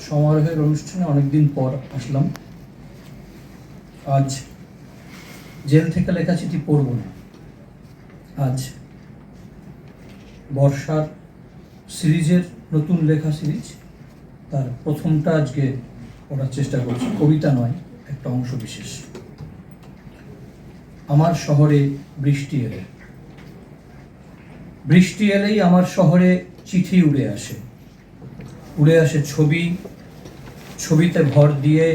সমারোহের অনুষ্ঠানে অনেকদিন পর আসলাম। আজ জেল থেকে লেখা চিঠি পড়ব না। আজ বর্ষার সিরিজের নতুন লেখা সিরিজ, তার প্রথমটা আজকে পড়ার চেষ্টা করছি। কবিতা নয়, একটা অংশ বিশেষ। আমার শহরে বৃষ্টি এলে। বৃষ্টি এলেই আমার শহরে চিঠি উড়ে আসে। উড়ে আসে ছবি। ছবিতে ভর দিয়ে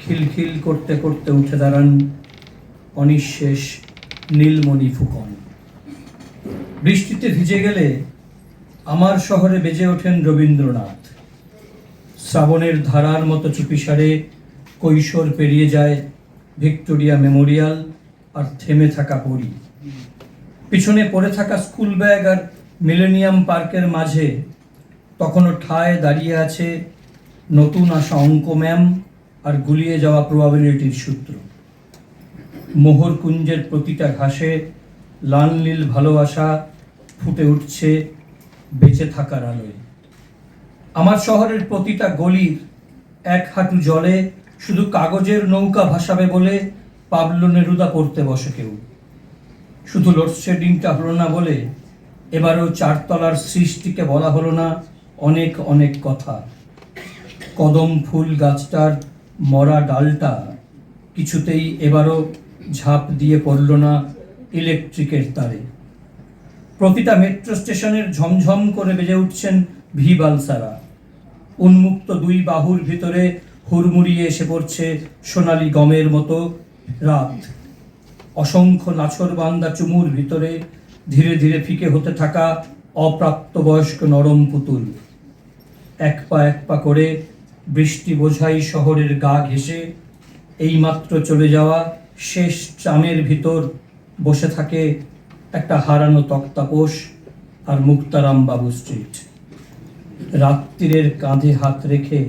খিলখিল করতে করতে উঠে দাঁড়ান অনিঃশেষ নীলমণি ফুকন। বৃষ্টিতে ভিজে গেলে আমার শহরে বেজে ওঠেন রবীন্দ্রনাথ। শ্রাবণের ধারার মতো চুপিসারে কৈশোর পেরিয়ে যায় ভিক্টোরিয়া মেমোরিয়াল আর থেমে থাকা পড়ি পিছনে পড়ে থাকা স্কুল ব্যাগ আর মিলেনিয়াম পার্কের মাঝে তখনও ঠায় দাঁড়িয়ে আছে নতুন আসা অঙ্ক ম্যাম আর গুলিয়ে যাওয়া প্রবাবিলিটির সূত্র। মোহর কুঞ্জের প্রতিটা ঘাসে লাল নীল ভালোবাসা ফুটে উঠছে বেঁচে থাকার আলোয়। আমার শহরের প্রতিটা গলির এক হাঁটু জলে শুধু কাগজের নৌকা ভাসাবে বলে পাবলো নেরুদা পড়তে বসে কেউ। শুধু লোডশেডিংটা হলো না বলে এবারও চারতলার সৃষ্টিকে বলা হলো না অনেক অনেক কথা। কদম ফুল গাছটার মরা ডালটা কিছুতেই এবারও ঝাঁপ দিয়ে পড়ল না ইলেকট্রিকের তারে। প্রতিটা মেট্রো স্টেশনের ঝমঝম করে বেজে উঠছেন ভি বালসারা। উন্মুক্ত দুই বাহুর ভিতরে হুড়মুড়িয়ে এসে পড়ছে সোনালি গমের মতো রাত। অসংখ্য নাছর বান্দা চুমুর ভিতরে ধীরে ধীরে ফিকে হতে থাকা অপ্রাপ্তবয়স্ক নরম পুতুল। এক পা এক পা করে বৃষ্টি বোঝাই শহরের গা ঘেঁষে, এইমাত্র চলে যাওয়া শেষ চামের ভিতর বসে থাকে একটা হারানো তক্তাপোষ আর মুক্তারাম বাবু স্ট্রিট রাত্রিরের কাঁধে হাত রেখে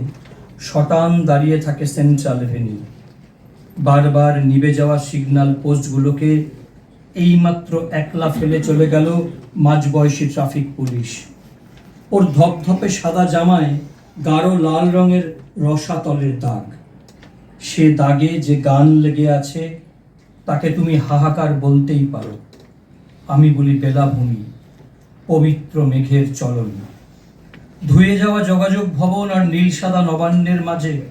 শটান দাঁড়িয়ে থাকে সেন্ট্রাল এভিনিউ বারবার নিভে যাওয়া সিগন্যাল পোস্টগুলোকে এইমাত্র একলা ফেলে চলে গেল মাঝবয়সী ট্রাফিক পুলিশ। ওর ধপধপে সাদা জামায় গাঢ় লাল রঙের রসাতলের দাগ। সে দাগে যে গান লেগে আছে, তাকে তুমি হাহাকার বলতেই পারো। আমি বলি বেলাভূমি পবিত্র মেঘের চলন। ধুয়ে যাওয়া যোগাযোগ ভবন আর নীল সাদা নবান্নের মাঝে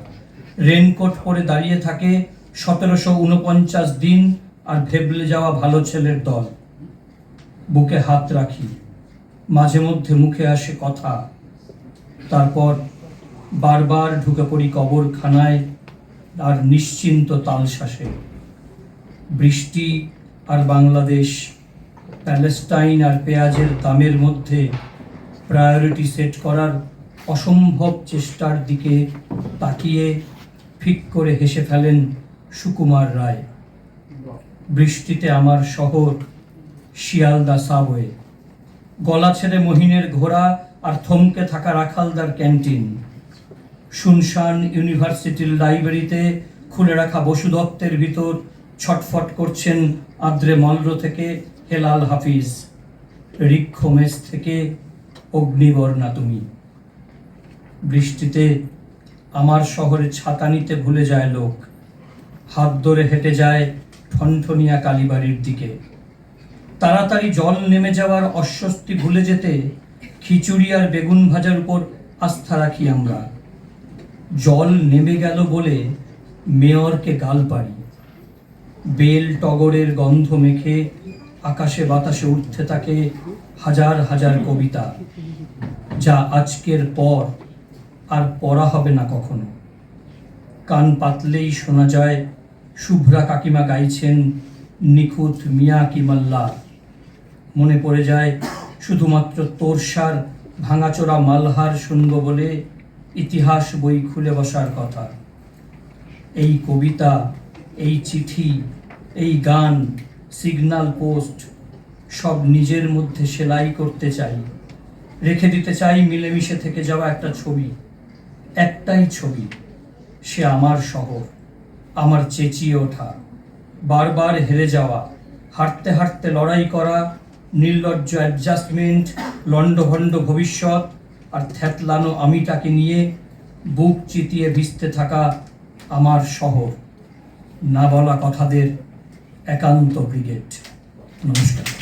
রেনকোট পরে দাঁড়িয়ে থাকে সতেরোশো উনপঞ্চাশ দিন আর ভেবলে যাওয়া ভালো ছেলের দল। বুকে হাত রাখি। মাঝে মধ্যে মুখে আসে কথা। তারপর বারবার ঢুকে পড়ি কবরখানায় আর নিশ্চিন্ত তালশ্বাসে। বৃষ্টি আর বাংলাদেশ, প্যালেস্টাইন আর পেঁয়াজের দামের মধ্যে প্রায়োরিটি সেট করার অসম্ভব চেষ্টার দিকে তাকিয়ে ফিক করে হেসে ফেলেন সুকুমার রায়। বৃষ্টিতে আমার শহর শিয়ালদা সাবওয়ে। গলা ছেড়ে মহিনের ঘোড়া আর থমকে থাকা রাখালদার ক্যান্টিন। শুনশান ইউনিভার্সিটির লাইব্রেরিতে খুলে রাখা বসু দত্তের ভিতর ছটফট করছেন আদ্রে মল্ল থেকে হেলাল হাফিজ। রিক্ষ মেস থেকে অগ্নিবর্ণা তুমি। বৃষ্টিতে আমার শহরে ছাতা নিতে ভুলে যায় লোক। হাত ধরে হেঁটে যায় ঠনঠনিয়া কালীবাড়ির দিকে। তাড়াতাড়ি জল নেমে যাওয়ার অস্বস্তি ভুলে যেতে খিচুড়ি আর বেগুন ভাজার উপর আস্থা রাখি আমরা। জল নেমে গেল বলে মেয়রকে গাল পারি বেল টগরের গন্ধ মেখে আকাশে বাতাসে উঠতে থাকে হাজার হাজার কবিতা, যা আজকের পর আর পড়া হবে না কখনো। কান পাতলেই শোনা যায়, শুভ্রা কাকিমা গাইছেন নিখুঁত মিয়া কি মাল্লা। মনে পড়ে যায়, শুধুমাত্র তোরসার ভাঙাচোরা মালহার শুনব বলে ইতিহাস বই খুলে বসার কথা। এই কবিতা, এই চিঠি, এই গান সিগন্যাল পোস্ট, সব নিজের মধ্যে সেলাই করতে চাই। রেখে দিতে চাই মিলেমিশে থেকে যাওয়া একটা ছবি, একটাই ছবি, সে আমার শহর, আমার চেঁচিয়ে ওঠা, বারবার হেরে যাওয়া, হাঁটতে হাঁটতে লড়াই করা নির্লজ্জ অ্যাডজাস্টমেন্ট লণ্ডভণ্ড ভবিষ্যৎ আর থ্যাতলানো আমিটাকে নিয়ে বুক চিতিয়ে ভিজতে থাকা আমার শহর। না বলা কথাদের একান্ত ব্রিগেড। নমস্কার।